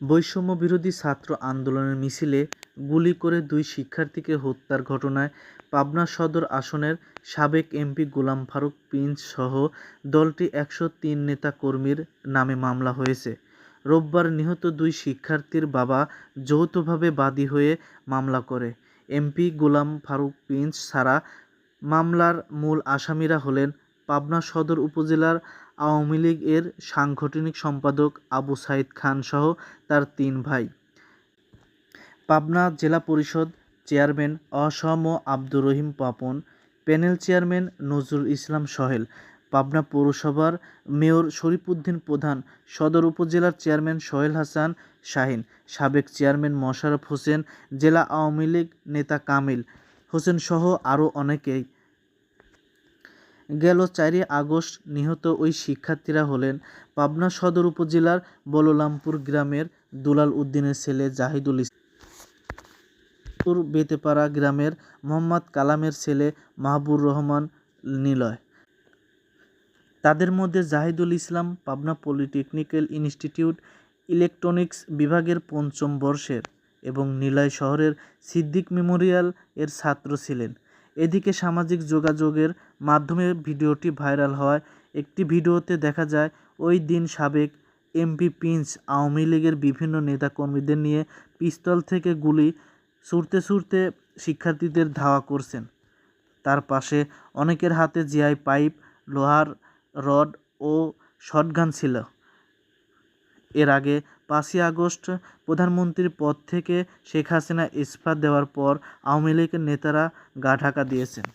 বৈষম্য বিরোধী ছাত্র আন্দোলনের মিছিলে গুলি করে দুই শিক্ষার্থীকে হত্যার ঘটনায় পাবনা সদর আসনের সাবেক এমপি গোলাম ফারুক প্রিন্সসহ দলটি একশো তিন নেতা-কর্মীর নামে মামলা হয়েছে। রোববার নিহত দুই শিক্ষার্থীর বাবা যৌথভাবে বাদী হয়ে মামলা করে। এমপি গোলাম ফারুক প্রিন্স ছাড়া মামলার মূল আসামিরা হলেন পাবনা সদর উপজেলার আওয়ামী লীগ এর সাংগঠনিক সম্পাদক আবু সাঈদ খানসহ তার তিন ভাই। পাবনা জেলা পরিষদ চেয়ারম্যান অসম আব্দুর রহিম পাপন, প্যানেল চেয়ারম্যান নজরুল ইসলাম সোহেল, পাবনা পৌরসভার মেয়র শরীফুদ্দীন প্রধান, সদর উপজেলার চেয়ারম্যান সোহেল হাসান শাহীন, সাবেক চেয়ারম্যান মোশাররফ হোসেন, জেলা আওয়ামী লীগ নেতা কামিল হোসেনসহ আরও অনেকে। গেল চারই আগস্ট নিহত ওই শিক্ষার্থীরা হলেন পাবনা সদর উপজেলার বললামপুর গ্রামের দুলাল উদ্দিনের ছেলে জাহিদুল ইসলাম, বেতেপাড়া গ্রামের মোহাম্মদ কালামের ছেলে মাহবুর রহমান নিলয়। তাদের মধ্যে Zahidul Islam Pabna polytechnical institute electronics বিভাগের পঞ্চম বর্ষের এবং নিলয় শহরের সিদ্দিক মেমোরিয়াল এর ছাত্র ছিলেন। এদিকে সামাজিক যোগাযোগের মাধ্যমে ভিডিওটি ভাইরাল হওয়ায় একটি ভিডিওতে দেখা যায় ওই দিন সাবেক এমপি প্রিন্স আওয়ামী লীগের বিভিন্ন নেতা-কর্মীদের নিয়ে পিস্তল থেকে গুলি ছুড়তে ছুড়তে শিক্ষার্থীদের ধাওয়া করছেন। তার পাশে অনেকের হাতে জিআই পাইপ, লোহার রড ও শটগান ছিল। এর আগে পাঁচই আগস্ট প্রধানমন্ত্রীর পদ থেকে শেখ হাসিনা ইস্তফা দেওয়ার পর আওয়ামী লীগের নেতারা গা ঢাকা দিয়েছেন।